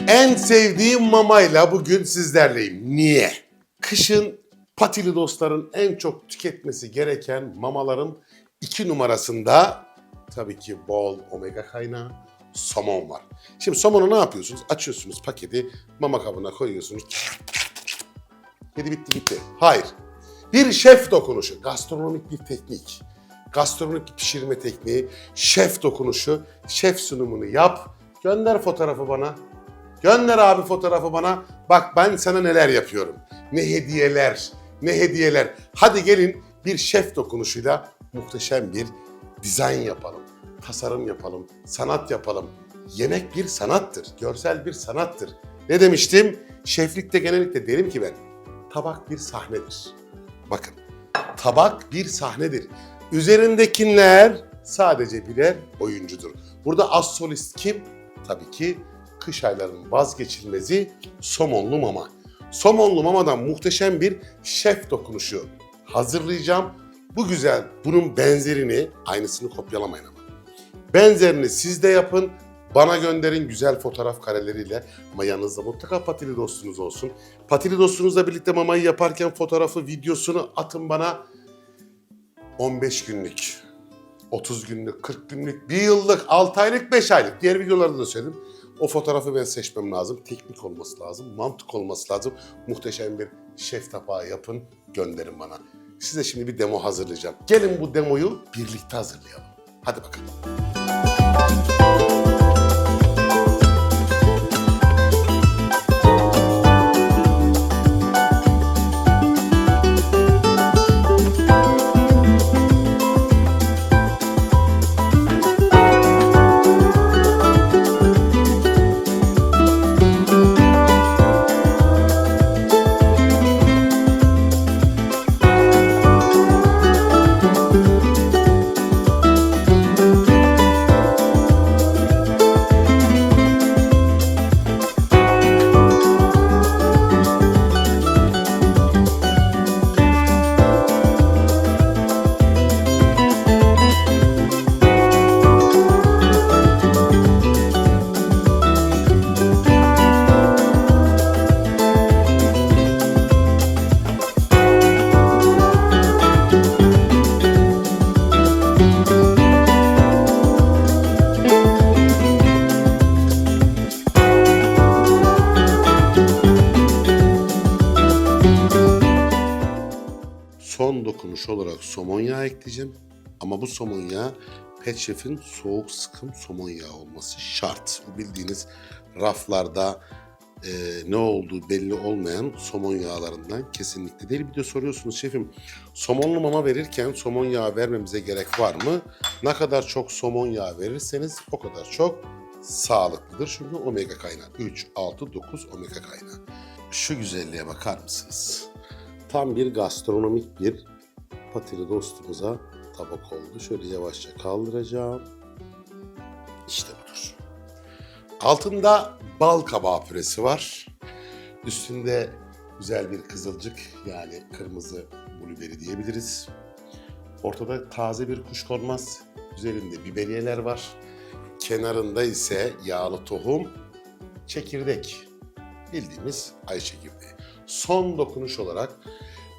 En sevdiğim mamayla bugün sizlerleyim. Niye? Kışın patili dostların en çok tüketmesi gereken mamaların iki numarasında tabii ki bol omega kaynağı somon var. Şimdi somonu ne yapıyorsunuz? Açıyorsunuz paketi, mama kabına koyuyorsunuz. Yedi bitti gitti. Hayır. Bir şef dokunuşu, gastronomik bir teknik. Gastronomik pişirme tekniği, şef dokunuşu, şef sunumunu yap. Gönder fotoğrafı bana. Gönder abi fotoğrafı bana. Bak ben sana neler yapıyorum. Ne hediyeler, ne hediyeler. Hadi gelin bir şef dokunuşuyla muhteşem bir dizayn yapalım. Tasarım yapalım, sanat yapalım. Yemek bir sanattır, görsel bir sanattır. Ne demiştim? Şeflikte genellikle derim ki ben, tabak bir sahnedir. Bakın, tabak bir sahnedir. Üzerindekiler sadece birer oyuncudur. Burada az solist kim? Tabii ki kış aylarının vazgeçilmezi somonlu mama. Somonlu mamadan muhteşem bir şef dokunuşu hazırlayacağım. Bu güzel, bunun benzerini, aynısını kopyalamayın ama. Benzerini siz de yapın. Bana gönderin güzel fotoğraf kareleriyle. Ama yanınızda mutlaka patili dostunuz olsun. Patili dostunuzla birlikte mamayı yaparken fotoğrafı, videosunu atın bana. 15 günlük, 30 günlük, 40 günlük, 1 yıllık, 6 aylık, 5 aylık. Diğer videolarda da söyledim. O fotoğrafı ben seçmem lazım. Teknik olması lazım, mantık olması lazım. Muhteşem bir şef tabağı yapın, gönderin bana. Size şimdi bir demo hazırlayacağım. Gelin bu demoyu birlikte hazırlayalım. Hadi bakalım. Olarak somon yağı ekleyeceğim. Ama bu somon yağı Pet Chef'in soğuk sıkım somon yağı olması şart. Bu bildiğiniz raflarda e, ne olduğu belli olmayan somon yağlarından kesinlikle değil. Bir de soruyorsunuz şefim somonlu mama verirken somon yağı vermemize gerek var mı? Ne kadar çok somon yağı verirseniz o kadar çok sağlıklıdır. Çünkü omega kaynağı. 3, 6, 9 omega kaynağı. Şu güzelliğe bakar mısınız? Tam bir gastronomik bir patili dostumuza tabak oldu. Şöyle yavaşça kaldıracağım. İşte budur. Altında bal kabağı püresi var. Üstünde güzel bir kızılcık yani kırmızı blueberry diyebiliriz. Ortada taze bir kuşkonmaz. Üzerinde biberiyeler var. Kenarında ise yağlı tohum, çekirdek. Bildiğimiz ay çekirdeği. Son dokunuş olarak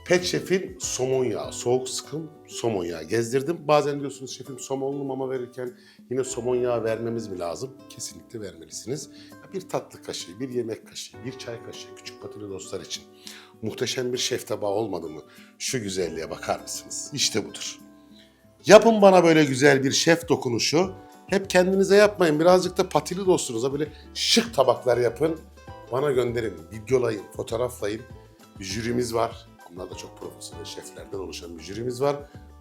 Pet Chef'in somon yağı, soğuk sıkım somon yağı gezdirdim. Bazen diyorsunuz şefim somonlu mama verirken yine somon yağı vermemiz mi lazım? Kesinlikle vermelisiniz. Bir tatlı kaşığı, bir yemek kaşığı, bir çay kaşığı küçük patili dostlar için. Muhteşem bir şef tabağı olmadı mı? Şu güzelliğe bakar mısınız? İşte budur. Yapın bana böyle güzel bir şef dokunuşu. Hep kendinize yapmayın. Birazcık da patili dostunuza böyle şık tabaklar yapın. Bana gönderin, videolayın, fotoğraflayın. Bir jürimiz var. Onlar da çok profesyonel şeflerden oluşan bir jürimiz var.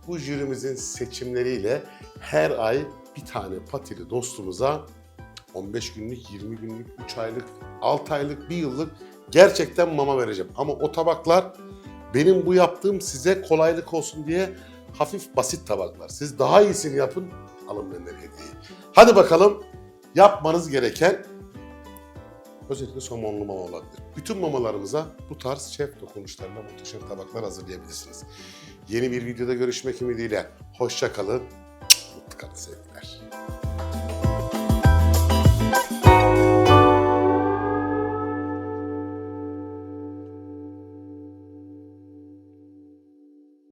Bu jürimizin seçimleriyle her ay bir tane patili dostumuza 15 günlük, 20 günlük, 3 aylık, 6 aylık, 1 yıllık gerçekten mama vereceğim. Ama o tabaklar benim bu yaptığım size kolaylık olsun diye hafif basit tabaklar. Siz daha iyisini yapın, alın benden hediyeyi. Hadi bakalım yapmanız gereken özellikle somonlu mama olabilir. Bütün mamalarımıza bu tarz şef dokunuşlarla muhteşem tabaklar hazırlayabilirsiniz. Yeni bir videoda görüşmek ümidiyle. Hoşça kalın. Mutlu kalın sevgiler.